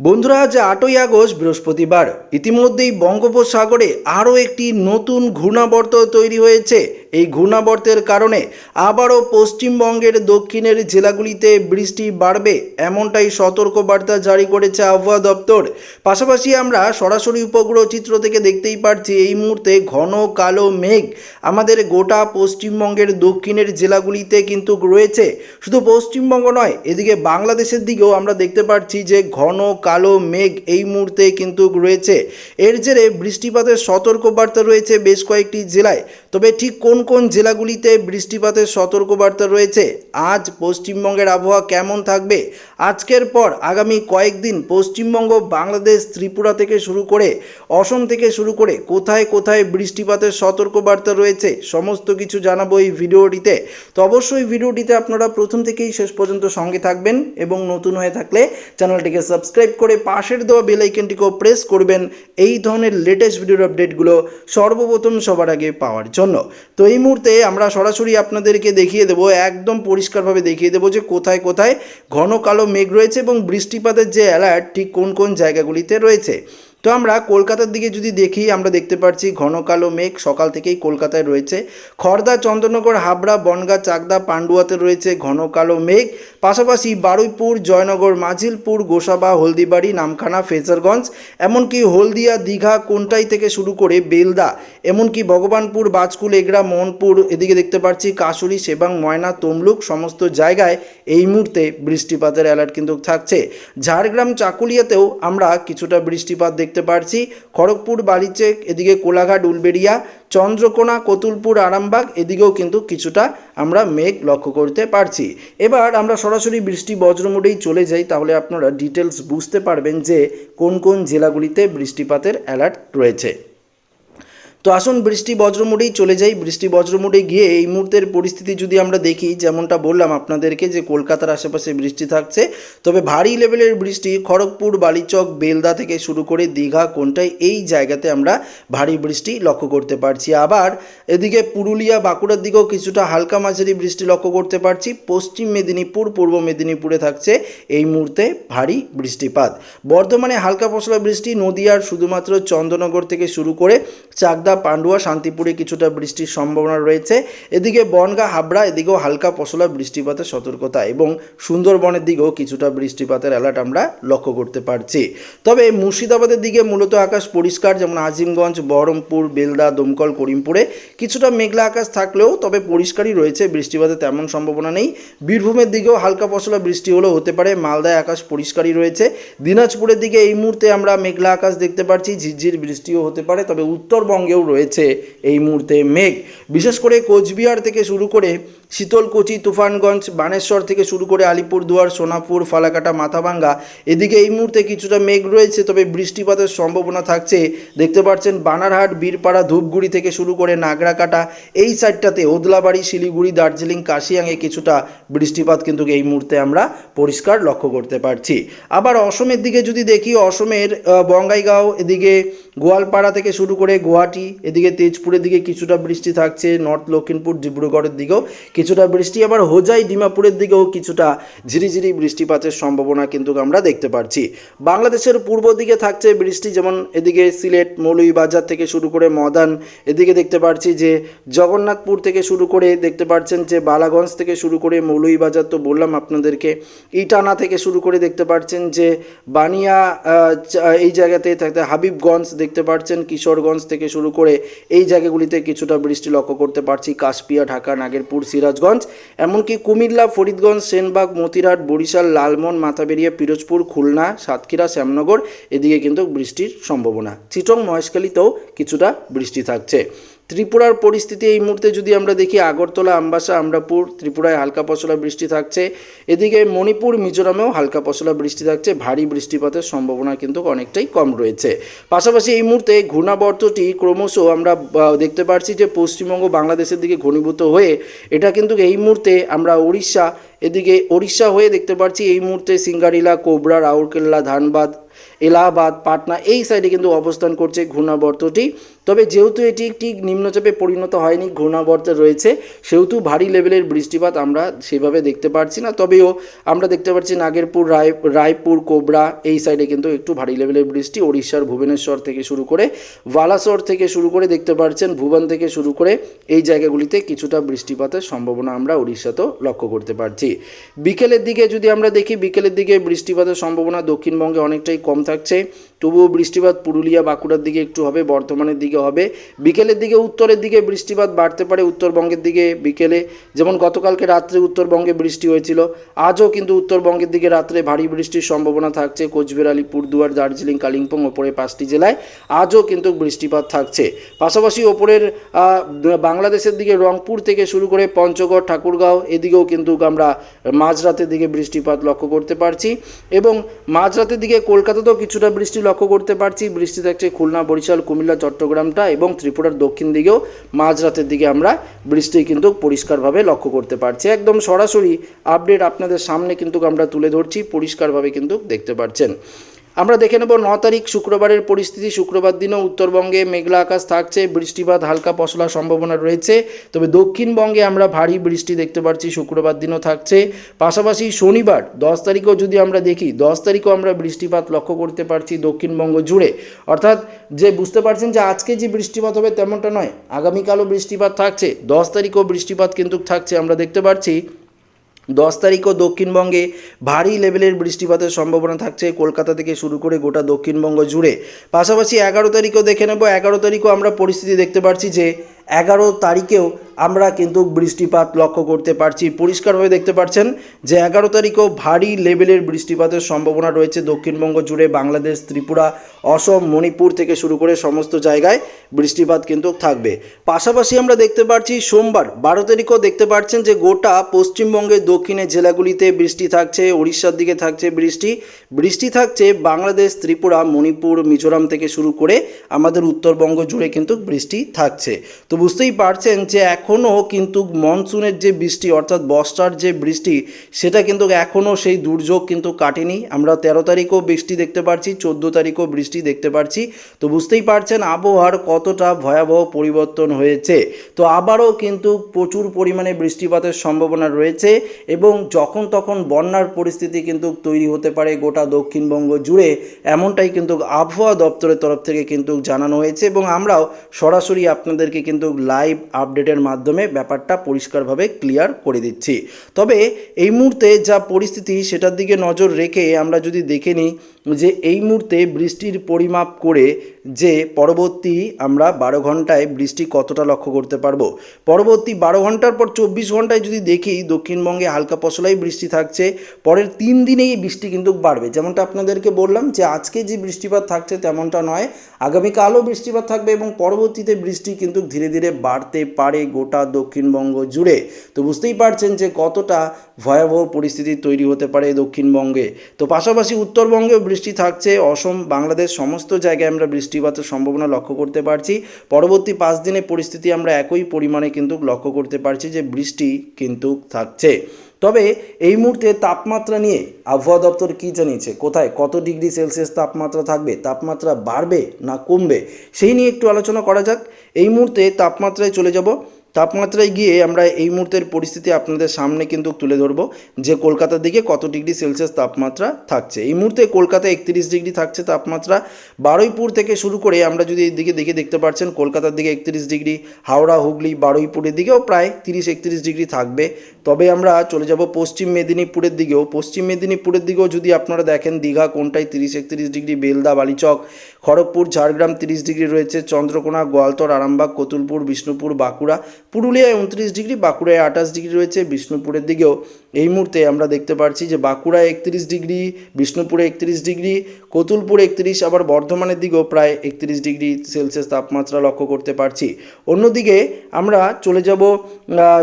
বন্ধুরা আজ আটই আগস্ট বৃহস্পতিবার। ইতিমধ্যেই বঙ্গোপসাগরে আরও একটি নতুন ঘূর্ণাবর্ত তৈরি হয়েছে। এই ঘূর্ণাবর্তের কারণে আবারও পশ্চিমবঙ্গের দক্ষিণের জেলাগুলিতে বৃষ্টি বাড়বে, এমনটাই সতর্কবার্তা জারি করেছে আবহাওয়া দপ্তর। পাশাপাশি আমরা সরাসরি উপগ্রহ চিত্র থেকে দেখতেই পারছি, এই মুহূর্তে ঘন কালো মেঘ আমাদের গোটা পশ্চিমবঙ্গের দক্ষিণের জেলাগুলিতে কিন্তু রয়েছে। শুধু পশ্চিমবঙ্গ নয়, এদিকে বাংলাদেশের দিকেও আমরা দেখতে পাচ্ছি যে ঘন কালো মেঘ এই মুহূর্তে কিন্তু রয়েছে। এর জেরে বৃষ্টিপাতের সতর্কবার্তা রয়েছে বেশ কয়েকটি জেলায়। তবে ঠিক কোন কোন জেলাগুলিতে বৃষ্টিপাতের সতর্কবার্তা রয়েছে? আজ পশ্চিমবঙ্গের আবহাওয়া কেমন থাকবে? আজকের পর আগামী কয়েকদিন পশ্চিমবঙ্গ, বাংলাদেশ, ত্রিপুরা থেকে শুরু করে অসম থেকে শুরু করে কোথায় কোথায় বৃষ্টিপাতের সতর্কবার্তা রয়েছে সমস্ত কিছু জানাব এই ভিডিওটিতে। তো অবশ্যই ভিডিওটিতে আপনারা প্রথম থেকেই শেষ পর্যন্ত সঙ্গে থাকবেন এবং নতুন হয়ে থাকলে চ্যানেলটিকে সাবস্ক্রাইব করে পাশের দেওয়া বেল আইকনটিকেও প্রেস করবেন এই ধরনের লেটেস্ট ভিডিওর আপডেটগুলো সর্বপ্রথম সবার আগে পাওয়ার জন্য। তো এই মুহূর্তে আমরা সরাসরি আপনাদেরকে দেখিয়ে দেবো, একদম পরিষ্কারভাবে দেখিয়ে দেবো যে কোথায় কোথায় ঘন কালো মেঘ রয়েছে এবং বৃষ্টিপাতের যে অ্যালার্ট ঠিক কোন কোন জায়গাগুলিতে রয়েছে। তো আমরা কলকাতার দিকে যদি দেখি, আমরা দেখতে পাচ্ছি ঘন কালো মেঘ সকাল থেকেই কলকাতায় রয়েছে। খড়দা চন্দননগর হাবড়া, বনগা, চাকদা, পান্ডুয়াতে রয়েছে ঘন কালো মেঘ। পাশাপাশি বারুইপুর, জয়নগর মাঝিলপুর গোসাবা, হলদিবাড়ি, নামখানা, ফেজারগঞ্জ, এমনকি হলদিয়া, দীঘা, কোনটাই থেকে শুরু করে বেলদা, এমনকি ভগবানপুর, বাজকুল, এগরা, মোহনপুর, এদিকে দেখতে পাচ্ছি কাশুরি সেবাং ময়না, তমলুক সমস্ত জায়গায় এই মুহূর্তে বৃষ্টিপাতের অ্যালার্ট কিন্তু থাকছে। ঝাড়গ্রাম, চাকুলিয়াতেও আমরা কিছুটা বৃষ্টিপাত দেখতে পাচ্ছি খড়গপুর বালিচেক, এদিকে কোলাঘাট, উলবেড়িয়া, চন্দ্রকোনা, কতুলপুর, আরামবাগ, এদিকেও কিন্তু কিছুটা আমরা মেঘ লক্ষ্য করতে পারছি। এবার আমরা সরাসরি বৃষ্টি বজ্রমোডেই চলে যাই, তাহলে আপনারা ডিটেলস বুঝতে পারবেন যে কোন কোন জেলাগুলিতে বৃষ্টিপাতের অ্যালার্ট রয়েছে। তো আসুন বৃষ্টি বজ্রমুডেই চলে যাই। বৃষ্টি বজ্রমুডে গিয়ে এই মুহূর্তের পরিস্থিতি যদি আমরা দেখি, যেমনটা বললাম আপনাদেরকে যে কলকাতার আশেপাশে বৃষ্টি থাকছে, তবে ভারী লেভেলের বৃষ্টি খড়গপুর, বালিচক, বেলদা থেকে শুরু করে দীঘা কোনটায় এই জায়গাতে আমরা ভারী বৃষ্টি লক্ষ্য করতে পারছি। আবার এদিকে পুরুলিয়া, বাঁকুড়ার দিকেও কিছুটা হালকা মাঝারি বৃষ্টি লক্ষ্য করতে পারছি। পশ্চিম মেদিনীপুর, পূর্ব মেদিনীপুরে থাকছে এই মুহূর্তে ভারী বৃষ্টিপাত। বর্ধমানে হালকা পশলা বৃষ্টি, নদিয়ার শুধুমাত্র চন্দ্রনগর থেকে শুরু করে চাকদা পান্ডুয়া, শান্তিপুরে কিছুটা বৃষ্টির সম্ভাবনা রয়েছে। এদিকে বনগা, হাবড়া, এদিকেও হালকা পশলা বৃষ্টিপাতের সতর্কতা এবং সুন্দরবনের দিকেও কিছুটা বৃষ্টিপাতের অ্যালার্ট আমরা লক্ষ্য করতে পারছি। তবে মুর্শিদাবাদের দিকে মূলত আকাশ পরিষ্কার, যেমন আজিমগঞ্জ, বহরমপুর, বেলদা, দমকল, করিমপুরে কিছুটা মেঘলা আকাশ থাকলেও তবে পরিষ্কারই রয়েছে বৃষ্টিপাতের তেমন সম্ভাবনা নেই। বীরভূমের দিকেও হালকা পশলা বৃষ্টি হলেও হতে পারে, মালদায় আকাশ পরিষ্কারই রয়েছে। দিনাজপুরের দিকে এই মুহূর্তে আমরা মেঘলা আকাশ দেখতে পাচ্ছি ঝিরঝির বৃষ্টিও হতে পারে, তবে উত্তরবঙ্গেও রয়েছে এই মুহূর্তে মেঘ। বিশেষ করে কোচবিহার থেকে শুরু করে শীতলকুচি, তুফানগঞ্জ, বানেশ্বর থেকে শুরু করে আলিপুরদুয়ার, সোনাপুর, ফালাকাটা, মাথাভাঙ্গা, এদিকে এই মুহূর্তে কিছুটা মেঘ রয়েছে, তবে বৃষ্টিপাতের সম্ভাবনা থাকছে। দেখতে পাচ্ছেন বানারহাট, বীরপাড়া, ধূপগুড়ি থেকে শুরু করে নাগরাকাটা, এই সাইডটাতে ওদলাবাড়ি, শিলিগুড়ি, দার্জিলিং, কাশিয়াংয়ে কিছুটা বৃষ্টিপাত কিন্তু এই মুহূর্তে আমরা পরিষ্কার লক্ষ্য করতে পারছি। আবার অসমের দিকে যদি দেখি, অসমের বঙ্গাইগাঁও, এদিকে গোয়ালপাড়া থেকে শুরু করে গুয়াহাটি, এদিকে তেজপুরের দিকে কিছুটা বৃষ্টি থাকছে, নর্থ লক্ষিমপুর, ডিব্রুগড়ের দিকেও কিছুটা বৃষ্টি, আবার হোজাই, ডিমাপুরের দিকেও কিছুটা ঝিরিঝিরি বৃষ্টিপাতের সম্ভাবনা কিন্তু আমরা দেখতে পাচ্ছি বাংলাদেশের পূর্ব দিকে থাকছে বৃষ্টি, যেমন এদিকে সিলেট, মৌলভীবাজার থেকে শুরু করে মদান, এদিকে দেখতে পাচ্ছি যে জগন্নাথপুর থেকে শুরু করে দেখতে পাচ্ছেন যে বালাগঞ্জ থেকে শুরু করে মৌলভীবাজার তো বললাম আপনাদেরকে, ইটানা থেকে শুরু করে দেখতে পাচ্ছেন যে বানিয়া এই জায়গাতে থাকতে হাবিবগঞ্জ দেখতে পাচ্ছেন কিশোরগঞ্জ থেকে শুরু করে এই জায়গাগুলিতে কিছুটা বৃষ্টি লক্ষ্য করতে পারছি। কাশপিয়া, ঢাকা, নাগেরপুর, সিরাজগঞ্জ, এমনকি কুমিল্লা, ফরিদগঞ্জ, সেনবাগ মতিরাট বরিশাল লালমন মাথাবেরিয়া, পিরোজপুর, খুলনা, সাতক্ষীরা, শ্যামনগর, এদিকে কিন্তু বৃষ্টির সম্ভাবনা। চিটং, মহেশখালীতেও কিছুটা বৃষ্টি থাকছে। ত্রিপুরার পরিস্থিতি এই মুহূর্তে যদি আমরা দেখি, আগরতলা, আমবাসা, আমরাপুর, ত্রিপুরায় হালকা পশলা বৃষ্টি থাকছে। এদিকে মণিপুর, মিজোরামেও হালকা পশলা বৃষ্টি থাকছে। ভারী বৃষ্টিপাতের সম্ভাবনা কিন্তু অনেকটাই কম রয়েছে। পাশাপাশি এই মুহূর্তে ঘূর্ণাবর্তটি ক্রমশ আমরা দেখতে পাচ্ছি যে পশ্চিমবঙ্গ বাংলাদেশের দিকে ঘনীভূত হয়ে, এটা কিন্তু এই মুহূর্তে আমরা উড়িষ্যা, এদিকে ওড়িশা হয়ে দেখতে পাচ্ছি এই মুহূর্তে সিঙ্গারিলা, কোবরা, রাউরকেল্লা, ধানবাদ, এলাহাবাদ, পাটনা এই সাইডে কিন্তু অবস্থান করছে ঘূর্ণাবর্তটি। তবে যেহেতু এটি একটি নিম্নচাপে পরিণত হয়নি, ঘূর্ণাবর্তে রয়েছে, সেহেতু ভারী লেভেলের বৃষ্টিপাত আমরা সেভাবে দেখতে পাচ্ছি না। তবেও আমরা দেখতে পাচ্ছি নাগেরপুর, রায়, রায়পুর, কোবরা এই সাইডে কিন্তু একটু ভারী লেভেলের বৃষ্টি। ওড়িশার ভুবনেশ্বর থেকে শুরু করে বালাসর থেকে শুরু করে দেখতে পাচ্ছেন ভুবন থেকে শুরু করে এই জায়গাগুলিতে কিছুটা বৃষ্টিপাতের সম্ভাবনা আমরা উড়িষ্যাতেও লক্ষ্য করতে পারছি। বিকেলের দিকে যদি আমরা দেখি, বিকেলের দিকে বৃষ্টিপাতের সম্ভাবনা দক্ষিণবঙ্গে অনেকটাই কম থাকছে। তবুও বৃষ্টিপাত পুরুলিয়া বাঁকুড়ার দিকে একটু হবে, বর্ধমানের দিকে হবে। বিকেলের দিকে উত্তরের দিকে বৃষ্টিপাত বাড়তে পারে, উত্তরবঙ্গের দিকে বিকেলে। যেমন গতকালকে রাত্রে উত্তরবঙ্গে বৃষ্টি হয়েছিল, আজও কিন্তু উত্তরবঙ্গের দিকে রাত্রে ভারী বৃষ্টির সম্ভাবনা থাকছে। কোচবিহার আলিপুরদুয়ার দার্জিলিং, কালিম্পং ওপরে পাঁচটি জেলায় আজও কিন্তু বৃষ্টিপাত থাকছে। পাশাপাশি ওপরের বাংলাদেশের দিকে রংপুর থেকে শুরু করে পঞ্চগড়, ঠাকুরগাঁও, এদিকেও কিন্তু আমরা মাঝরাতের দিকে বৃষ্টিপাত লক্ষ্য করতে পারছি। এবং মাঝরাতের দিকে কলকাতাতেও কিছুটা বৃষ্টি লক্ষ্য করতে পারছি বৃষ্টি থাকছে খুলনা, বরিশাল, কুমিল্লা, চট্টগ্রামটা এবং ত্রিপুরার দক্ষিণ দিকেও মাঝরাতের দিকে আমরা বৃষ্টি কিন্তু পরিষ্কারভাবে লক্ষ্য করতে পারছি। একদম সরাসরি আপডেট আপনাদের সামনে কিন্তু আমরা তুলে ধরছি, পরিষ্কারভাবে কিন্তু দেখতে পাচ্ছেন আমরা দেখে নেব ন তারিখ শুক্রবারের পরিস্থিতি। শুক্রবার দিনও উত্তরবঙ্গে মেঘলা আকাশ থাকছে, বৃষ্টিপাত, হালকা পশলার সম্ভাবনা রয়েছে। তবে দক্ষিণবঙ্গে আমরা ভারী বৃষ্টি দেখতে পাচ্ছি, শুক্রবার দিনও থাকছে। পাশাপাশি শনিবার, দশ তারিখও যদি আমরা দেখি, দশ তারিখও আমরা বৃষ্টিপাত লক্ষ্য করতে পারছি দক্ষিণবঙ্গ জুড়ে। অর্থাৎ যে বুঝতে পারছেন যে আজকে যে বৃষ্টিপাত হবে তেমনটা নয়, আগামীকালও বৃষ্টিপাত থাকছে, দশ তারিখও বৃষ্টিপাত কিন্তু থাকছে, আমরা দেখতে পাচ্ছি দশ তারিখও দক্ষিণবঙ্গে ভারী লেভেলের বৃষ্টিপাতের সম্ভাবনা থাকছে। কলকাতা থেকে শুরু করে গোটা দক্ষিণবঙ্গ জুড়ে। পাশাপাশি এগারো তারিখও দেখে নেব। এগারো তারিখও আমরা পরিস্থিতি দেখতে পাচ্ছি যে এগারো তারিখেও আমরা কিন্তু বৃষ্টিপাত লক্ষ্য করতে পারছি। পরিষ্কারভাবে দেখতে পাচ্ছেন যে এগারো তারিখেও ভারী লেভেলের বৃষ্টিপাতের সম্ভাবনা রয়েছে দক্ষিণবঙ্গ জুড়ে বাংলাদেশ, ত্রিপুরা, অসম, মণিপুর থেকে শুরু করে সমস্ত জায়গায় বৃষ্টিপাত কিন্তু থাকবে। পাশাপাশি আমরা দেখতে পাচ্ছি সোমবার বারো তারিখও দেখতে পাচ্ছেন যে গোটা পশ্চিমবঙ্গের দক্ষিণে জেলাগুলিতে বৃষ্টি থাকছে উড়িষ্যার দিকে থাকছে বৃষ্টি। বৃষ্টি থাকছে বাংলাদেশ, ত্রিপুরা, মণিপুর, মিজোরাম থেকে শুরু করে আমাদের উত্তরবঙ্গ জুড়ে কিন্তু বৃষ্টি থাকছে। তো বুঝতেই পারছেন যে এখনও কিন্তু মনসুনের যে বৃষ্টি, অর্থাৎ বর্ষার যে বৃষ্টি, সেটা কিন্তু এখনও সেই দুর্যোগ কিন্তু কাটেনি। আমরা তেরো তারিখও বৃষ্টি দেখতে পাচ্ছি চোদ্দ তারিখও বৃষ্টি দেখতে পাচ্ছি তো বুঝতেই পারছেন আবহাওয়ার কতটা ভয়াবহ পরিবর্তন হয়েছে। তো আবারও কিন্তু প্রচুর পরিমাণে বৃষ্টিপাতের সম্ভাবনা রয়েছে এবং যখন তখন বন্যার পরিস্থিতি কিন্তু তৈরি হতে পারে গোটা দক্ষিণবঙ্গ জুড়ে, এমনটাই কিন্তু আবহাওয়া দপ্তরের তরফ থেকে কিন্তু জানানো হয়েছে এবং আমরাও সরাসরি আপনাদেরকে কিন্তু লাইভ আপডেটের মাধ্যমে ব্যাপারটা পরিষ্কারভাবে ক্লিয়ার করে দিচ্ছি। তবে এই মুহূর্তে যা পরিস্থিতি সেটার দিকে নজর রেখে আমরা যদি দেখে নিই যে এই মুহূর্তে বৃষ্টির পরিমাপ করে যে পরবর্তী আমরা বারো ঘন্টায় বৃষ্টি কতটা লক্ষ্য করতে পারব? পরবর্তী বারো ঘণ্টার পর চব্বিশ ঘন্টায় যদি দেখি, দক্ষিণবঙ্গে হালকা পশলাই বৃষ্টি থাকছে, পরের তিন দিনেই বৃষ্টি কিন্তু বাড়বে। যেমনটা আপনাদেরকে বললাম যে আজকে যে বৃষ্টিপাত থাকছে তেমনটা নয়, আগামীকালও বৃষ্টিপাত থাকবে এবং পরবর্তীতে বৃষ্টি কিন্তু ধীরে ধীরে বাড়তে পারে গোটা দক্ষিণবঙ্গ জুড়ে। তো বুঝতেই পারছেন যে কতটা ভয়াবহ পরিস্থিতি তৈরি হতে পারে দক্ষিণবঙ্গে। তো পাশাপাশি উত্তরবঙ্গেও বৃষ্টি থাকছে, অসম, বাংলাদেশ, সমস্ত জায়গায় আমরা বৃষ্টিপাতের সম্ভাবনা লক্ষ্য করতে পারছি। পরবর্তী পাঁচ দিনে পরিস্থিতি আমরা একই পরিমাণে কিন্তু লক্ষ্য করতে পারছি যে বৃষ্টি কিন্তু থাকছে। তবে এই মুহূর্তে তাপমাত্রা নিয়ে আবহাওয়া দপ্তর কী জানিয়েছে? কোথায় কত ডিগ্রি সেলসিয়াস তাপমাত্রা থাকবে? তাপমাত্রা বাড়বে না কমবে? সেই নিয়ে একটু আলোচনা করা যাক। এই মুহূর্তে তাপমাত্রায় চলে যাব। তাপমাত্রায় গিয়ে আমরা এই মুহূর্তের পরিস্থিতি আপনাদের সামনে কিন্তু তুলে ধরবো যে কলকাতার দিকে কত ডিগ্রি সেলসিয়াস তাপমাত্রা থাকছে। এই মুহূর্তে কলকাতা একত্রিশ ডিগ্রি থাকছে তাপমাত্রা। বারুইপুর থেকে শুরু করে আমরা যদি এই দিকে দেখে দেখতে পাচ্ছেন কলকাতার দিকে একত্রিশ ডিগ্রি, হাওড়া, হুগলি, বারুইপুরের দিকেও প্রায় তিরিশ, একত্রিশ ডিগ্রি থাকবে। তবে আমরা চলে যাব পশ্চিম মেদিনীপুরের দিকেও। পশ্চিম মেদিনীপুরের দিকেও যদি আপনারা দেখেন, দীঘা, কোনটায় তিরিশ, একত্রিশ ডিগ্রি, বেলদা, বালিচক খড়গপুর, ঝাড়গ্রাম তিরিশ ডিগ্রি রয়েছে, চন্দ্রকোনা, গোয়ালতর, আরামবাগ, কতুলপুর, বিষ্ণুপুর, বাঁকুড়া, পুরুলিয়ায় উনত্রিশ ডিগ্রি, বাঁকুড়ায় আঠাশ ডিগ্রি রয়েছে, বিষ্ণুপুরের দিকেও এই মুহূর্তে আমরা দেখতে পাচ্ছি যে বাঁকুড়ায় একত্রিশ ডিগ্রি, বিষ্ণুপুরে একত্রিশ ডিগ্রি, কতুলপুরে একত্রিশ, আবার বর্ধমানের দিকেও প্রায় একত্রিশ ডিগ্রি সেলসিয়াস তাপমাত্রা লক্ষ্য করতে পারছি। অন্যদিকে আমরা চলে যাব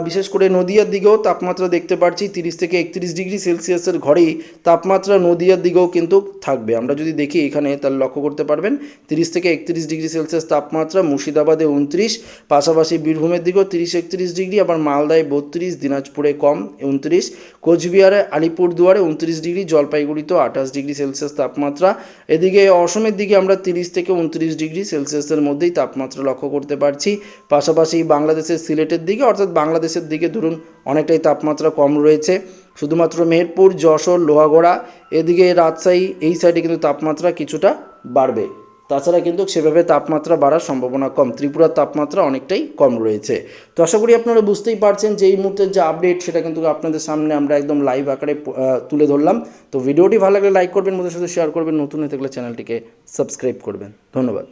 বিশেষ করে নদিয়ার দিকেও তাপমাত্রা দেখতে পাচ্ছি তিরিশ থেকে একত্রিশ ডিগ্রি সেলসিয়াসের ঘরেই তাপমাত্রা নদিয়ার দিকেও কিন্তু থাকবে। আমরা যদি দেখি এখানে, তাহলে লক্ষ্য করতে পারবেন, তিরিশ থেকে একত্রিশ ডিগ্রি সেলসিয়াস তাপমাত্রা, মুর্শিদাবাদে উনত্রিশ, পাশাপাশি বীরভূমের দিকেও তিরিশ, একত্রিশ ডিগ্রি, আবার মালদায় বত্রিশ, দিনাজপুরে কম, উনত্রিশ কোচবিহারে আলিপুরদুয়ারে উনত্রিশ ডিগ্রি, জলপাইগুড়িতেও আঠাশ ডিগ্রি সেলসিয়াস তাপমাত্রা। এদিকে অসমের দিকে আমরা তিরিশ থেকে উনত্রিশ ডিগ্রি সেলসিয়াসের মধ্যেই তাপমাত্রা লক্ষ্য করতে পারছি। পাশাপাশি বাংলাদেশের সিলেটের দিকে, অর্থাৎ বাংলাদেশের দিকে ধরুন, অনেকটাই তাপমাত্রা কম রয়েছে। শুধুমাত্র মেহেরপুর, যশোর, লোহাগড়া, এদিকে রাজশাহী, এই সাইডে কিন্তু তাপমাত্রা কিছুটা বাড়বে। তাছাড়া কিন্তু সেভাবে তাপমাত্রা বাড়ার সম্ভাবনা কম। ত্রিপুরার তাপমাত্রা অনেকটাই কম রয়েছে। তো আশা করি আপনারা বুঝতেই পারছেন যে এই মুহূর্তের যে আপডেট, সেটা কিন্তু আপনাদের সামনে আমরা একদম লাইভ আকারে তুলে ধরলাম। তো ভিডিওটি ভালো লাগলে লাইক করবেন মধ্যে সাথে শেয়ার করবেন। নতুন হয়ে থাকলে চ্যানেলটিকে সাবস্ক্রাইব করবেন। ধন্যবাদ।